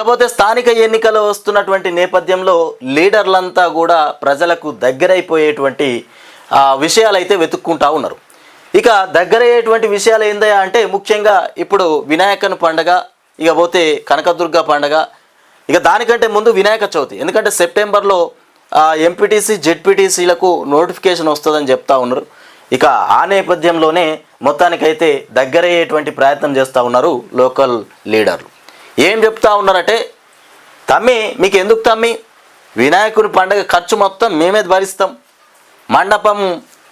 ఇకపోతే స్థానిక ఎన్నికలు వస్తున్నటువంటి నేపథ్యంలో లీడర్లంతా కూడా ప్రజలకు దగ్గరైపోయేటువంటి ఆ, విషయాలైతే వెతుక్కుంటా ఉన్నారు. ఇక దగ్గరయ్యేటువంటి విషయాలు ఏందయ్యా అంటే ముఖ్యంగా ఇప్పుడు వినాయకన్ పండగ ఇక పోతే కనకదుర్గ పండగ ఇక దానికంటే ముందు వినాయక చవితి. ఎందుకంటే సెప్టెంబర్లో ఎంపీటీసీ జెడ్పీటీసీలకు నోటిఫికేషన్ వస్తుందని చెప్తా ఉన్నారు. ఇక ఆ నేపథ్యంలోనే మొత్తానికైతే దగ్గరయ్యేటువంటి ప్రయత్నం చేస్తూ ఉన్నారు లోకల్ లీడర్లు. ఏం చెప్తా ఉన్నారంటే తమ్మి మీకు ఎందుకు తమ్మి? వినాయకుని పండగ ఖర్చు మొత్తం మేమే భరిస్తాం. మండపం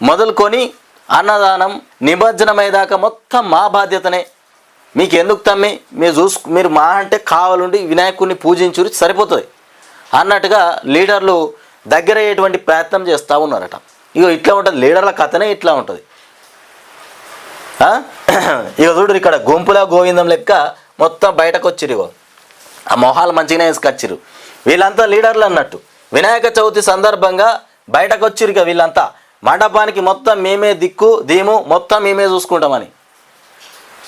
మొదలుకొని అన్నదానం నిమజ్జనమయ్యేదాకా మొత్తం మా బాధ్యతనే. మీకు ఎందుకు తమ్మి? మీరు చూసు మీరు మా అంటే కావాలండి వినాయకుడిని పూజించురు సరిపోతుంది. అన్నట్టుగా లీడర్లు దగ్గరయ్యేటువంటి ప్రయత్నం చేస్తూ ఉన్నారట. ఇగో ఇట్లా ఉంటుంది లీడర్ల కథనే ఇట్లా ఉంటుంది. ఇక చూడు ఇక్కడ గుంపుల గోవిందం లెక్క మొత్తం బయటకు వచ్చిరు ఆ మొహాలు మంచిగానే వేసుకొచ్చిరు. వీళ్ళంతా లీడర్లు అన్నట్టు. వినాయక చవితి సందర్భంగా బయటకు వచ్చిరు ఇక వీళ్ళంతా. మండపానికి మొత్తం మేమే దిక్కు దీము మొత్తం మేమే చూసుకుంటామని.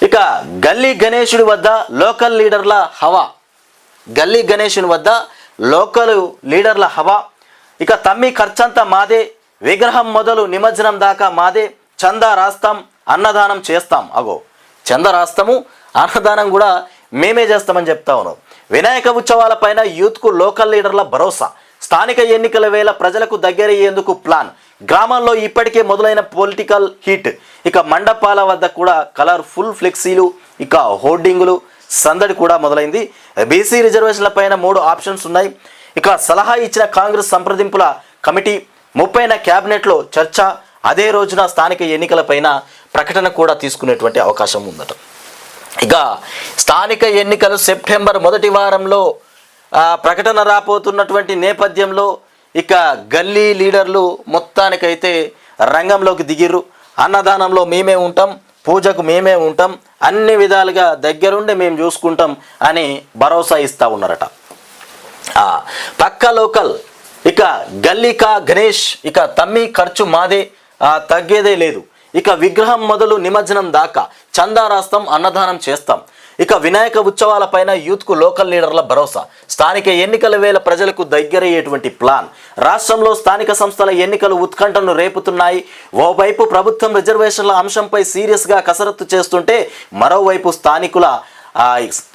ఇక గల్లీ గణేశుడి వద్ద లోకల్ లీడర్ల హవా. గల్లీ గణేశుని వద్ద లోకల్ లీడర్ల హవా. ఇక తమ్మి ఖర్చంతా మాదే. విగ్రహం మొదలు నిమజ్జనం దాకా మాదే. చందా రాస్తాం అన్నదానం చేస్తాం. అగో. చంద రాస్తాము అన్నదానం కూడా మేమే చేస్తామని చెప్తా ఉన్నాం. వినాయక ఉత్సవాలపైన యూత్కు లోకల్ లీడర్ల భరోసా. స్థానిక ఎన్నికల వేళ ప్రజలకు దగ్గరయ్యేందుకు ప్లాన్. గ్రామాల్లో ఇప్పటికే మొదలైన పొలిటికల్ హీట్. ఇక మండపాల వద్ద కూడా కలర్ఫుల్ ఫ్లెక్సీలు ఇక హోర్డింగులు సందడి కూడా మొదలైంది. బీసీ రిజర్వేషన్ల పైన మూడు ఆప్షన్స్ ఉన్నాయి. ఇక సలహా ఇచ్చిన కాంగ్రెస్ సంప్రదింపుల కమిటీ ముప్పైన క్యాబినెట్లో చర్చ. అదే రోజున స్థానిక ఎన్నికలపైన ప్రకటన కూడా తీసుకునేటువంటి అవకాశం ఉందట. ఇక స్థానిక ఎన్నికలు సెప్టెంబర్ మొదటి వారంలో ప్రకటన రాబోతున్నటువంటి నేపథ్యంలో ఇక గల్లీ లీడర్లు మొత్తానికైతే రంగంలోకి దిగిర్రు. అన్నదానంలో మేమే ఉంటాం పూజకు మేమే ఉంటాం అన్ని విధాలుగా దగ్గరుండి మేము చూసుకుంటాం అని భరోసా ఇస్తూ ఉన్నారట. పక్క లోకల్ ఇక గల్లికా గణేష్ ఇక తమ్మి ఖర్చు మాదే తగ్గేదే లేదు. ఇక విగ్రహం మొదలు నిమజ్జనం దాకా చందా రాస్తాం అన్నదానం చేస్తాం. ఇక వినాయక ఉత్సవాలపైన యూత్కు లోకల్ లీడర్ల భరోసా. స్థానిక ఎన్నికల వేళ ప్రజలకు దగ్గరయ్యేటువంటి ప్లాన్. రాష్ట్రంలో స్థానిక సంస్థల ఎన్నికలు ఉత్కంఠను రేపుతున్నాయి. ఓవైపు ప్రభుత్వం రిజర్వేషన్ల అంశంపై సీరియస్గా కసరత్తు చేస్తుంటే మరోవైపు స్థానికుల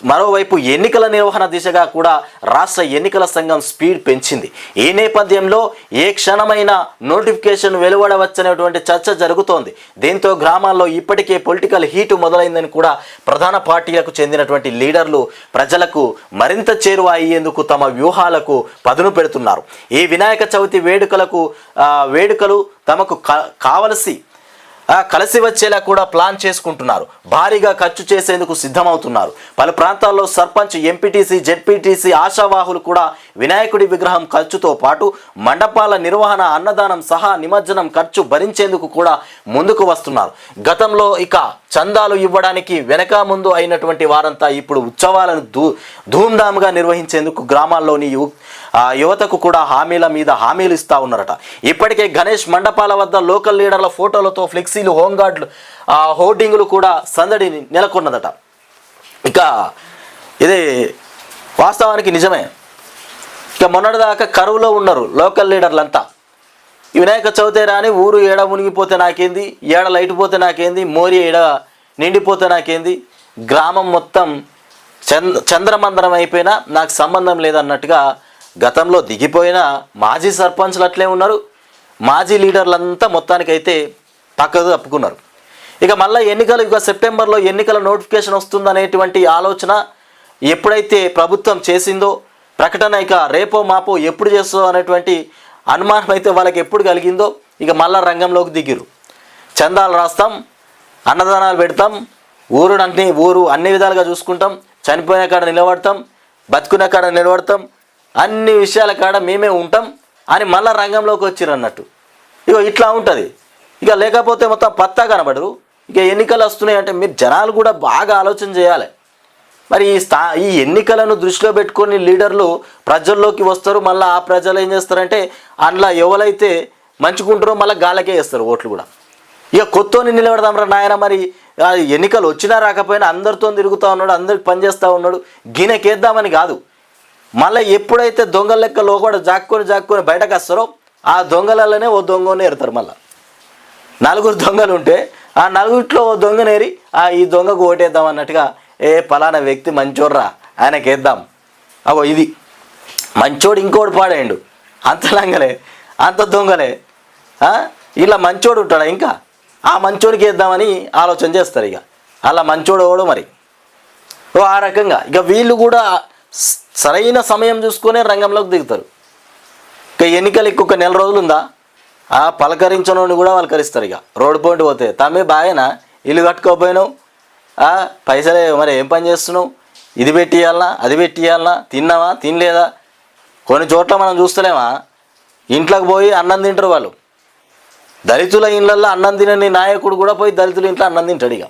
మరోవైపు ఎన్నికల నిర్వహణ దిశగా కూడా రాష్ట్ర ఎన్నికల సంఘం స్పీడ్ పెంచింది. ఈ నేపథ్యంలో ఏ క్షణమైన నోటిఫికేషన్ వెలువడవచ్చనేటువంటి చర్చ జరుగుతోంది. దీంతో గ్రామాల్లో ఇప్పటికే పొలిటికల్ హీట్ మొదలైందని కూడా ప్రధాన పార్టీలకు చెందినటువంటి లీడర్లు ప్రజలకు మరింత చేరువ అయ్యేందుకు తమ వ్యూహాలకు పదును పెడుతున్నారు. ఈ వినాయక చవితి వేడుకలకు వేడుకలు తమకు కావలసి కలిసి వచ్చేలా కూడా ప్లాన్ చేసుకుంటున్నారు. భారీగా ఖర్చు చేసేందుకు సిద్ధమవుతున్నారు. పలు ప్రాంతాల్లో సర్పంచ్ ఎంపీటీసీ జెడ్పీటీసీ ఆశావాహులు కూడా వినాయకుడి విగ్రహం ఖర్చుతో పాటు మండపాల నిర్వహణ అన్నదానం సహా నిమజ్జనం ఖర్చు భరించేందుకు కూడా ముందుకు వస్తున్నారు. గతంలో ఇక చందాలు ఇవ్వడానికి వెనక ముందు అయినటువంటి వారంతా ఇప్పుడు ఉత్సవాలను ధూ ధూమ్ధామ్గా నిర్వహించేందుకు గ్రామాల్లోని యు యువతకు కూడా హామీల మీద హామీలు ఇస్తా ఉన్నారట. ఇప్పటికే గణేష్ మండపాల వద్ద లోకల్ లీడర్ల ఫోటోలతో ఫ్లెక్సీలు హోంగార్డులు హోర్డింగులు కూడా సందడి నెలకొన్నదట. ఇక ఇది వాస్తవానికి నిజమే. ఇక మొన్నటిదాకా కరువులో ఉన్నారు లోకల్ లీడర్లంతా. వినాయక చవితి రాని ఊరు ఏడ మునిగిపోతే నాకేంది? ఏడ లైట్ పోతే నాకేంది? మోరి ఏడ నిండిపోతే నాకేంది? గ్రామం మొత్తం చంద్ర చంద్రమందరం అయిపోయినా నాకు సంబంధం లేదన్నట్టుగా గతంలో దిగిపోయిన మాజీ సర్పంచ్లు అట్లే ఉన్నారు. మాజీ లీడర్లంతా మొత్తానికైతే పక్కకు తప్పుకున్నారు. ఇక మళ్ళీ ఎన్నికలు ఇక సెప్టెంబర్లో ఎన్నికల నోటిఫికేషన్ వస్తుందనేటువంటి ఆలోచన ఎప్పుడైతే ప్రభుత్వం చేసిందో ప్రకటన ఇక రేపో మాపో ఎప్పుడు చేస్తుందో అనేటువంటి అనుమానం అయితే వాళ్ళకి ఎప్పుడు కలిగిందో ఇక మళ్ళా రంగంలోకి దిగిరు. చందాలు రాస్తాం అన్నదానాలు పెడతాం ఊరు అన్ని ఊరు అన్ని విధాలుగా చూసుకుంటాం చనిపోయిన కాడ నిలబడతాం బతుకున్న కాడ నిలబడతాం అన్ని విషయాల కాడ మేమే ఉంటాం అని మళ్ళా రంగంలోకి వచ్చిర్రు అన్నట్టు. ఇక ఇట్లా ఉంటుంది. ఇక లేకపోతే మొత్తం పత్తా కనబడరు. ఇక ఎన్నికలు వస్తున్నాయి అంటే మీరు జనాలు కూడా బాగా ఆలోచన చేయాలి. మరి ఈ స్థా ఈ ఎన్నికలను దృష్టిలో పెట్టుకొని లీడర్లు ప్రజల్లోకి వస్తారు మళ్ళీ ఆ ప్రజలు ఏం చేస్తారంటే అందులో ఎవరైతే మంచుకుంటారో మళ్ళీ గాలకే వేస్తారు ఓట్లు కూడా. ఇక కొత్తని నిలబెడదాం రా నాయన మరి ఎన్నికలు వచ్చినా రాకపోయినా అందరితో తిరుగుతూ ఉన్నాడు అందరికి పనిచేస్తూ ఉన్నాడు గినకేద్దామని కాదు. మళ్ళీ ఎప్పుడైతే దొంగల లెక్కలో లోపల జాక్కొని జాక్కొని బయటకు వస్తారో ఆ దొంగలలోనే ఓ దొంగనే ఎడతారు మళ్ళీ. నలుగురు దొంగలు ఉంటే ఆ నలుగురిలో ఓ దొంగనేరి ఆ ఈ దొంగకు ఓటేద్దాం అన్నట్టుగా ఏ పలానా వ్యక్తి మంచోడ్రా? ఆయనకి వేద్దాం అగో ఇది. మంచోడు ఇంకోటి పాడేయండు అంత లంగలే అంత దొంగలే. ఇలా మంచోడు ఉంటాడా ఇంకా? ఆ మంచోడికి వేద్దామని ఆలోచన చేస్తారు ఇక. అలా మంచోడు ఎవడో మరి? ఓ ఆ రకంగా. ఇక వీళ్ళు కూడా సరైన సమయం చూసుకునే రంగంలోకి దిగుతారు. ఇక ఎన్నికలు ఇంకొక నెల రోజులు ఉందా ఆ పలకరించనోని కూడా పలకరిస్తారు ఇక. రోడ్డు పోటీ పోతే. తమ్మి బాగానా ఇల్లు కట్టుకోపోయినావు పైసలే మరి ఏం పని చేస్తున్నావు? ఇది పెట్టియాలనా అది పెట్టియాలనా తిన్నావా? తినలేదా? కొన్ని చోట్ల మనం చూస్తలేమా? ఇంట్లోకి పోయి అన్నం తింటారు వాళ్ళు. దళితుల ఇళ్ళల్లో అన్నం తినని నాయకుడు కూడా పోయి దళితుల ఇంట్లో అన్నం తింటాడు ఇక.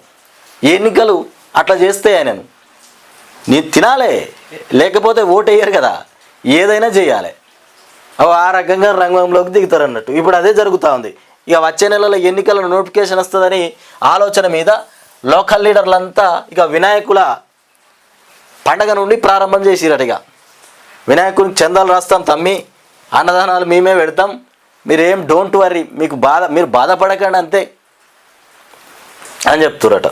ఎన్నికలు అట్లా చేస్తే ఆయనను. నీ తినాలే. లేకపోతే ఓటు వేయరు కదా. ఏదైనా చేయాలి. అవి ఆ రకంగా రంగంలోకి దిగుతారు అన్నట్టు ఇప్పుడు అదే జరుగుతూ ఉంది. ఇక వచ్చే నెలలో ఎన్నికల నోటిఫికేషన్ వస్తుందని ఆలోచన మీద లోకల్ లీడర్లంతా ఇక వినాయకుల పండగ నుండి ప్రారంభం చేసిరట ఇక. వినాయకునికి చందాలు రాస్తాం తమ్మి అన్నదానాలు మేమే పెడతాం. మీరేం డోంట్ వరీ మీకు బాధ మీరు బాధపడకండి అంతే అని చెప్తురట.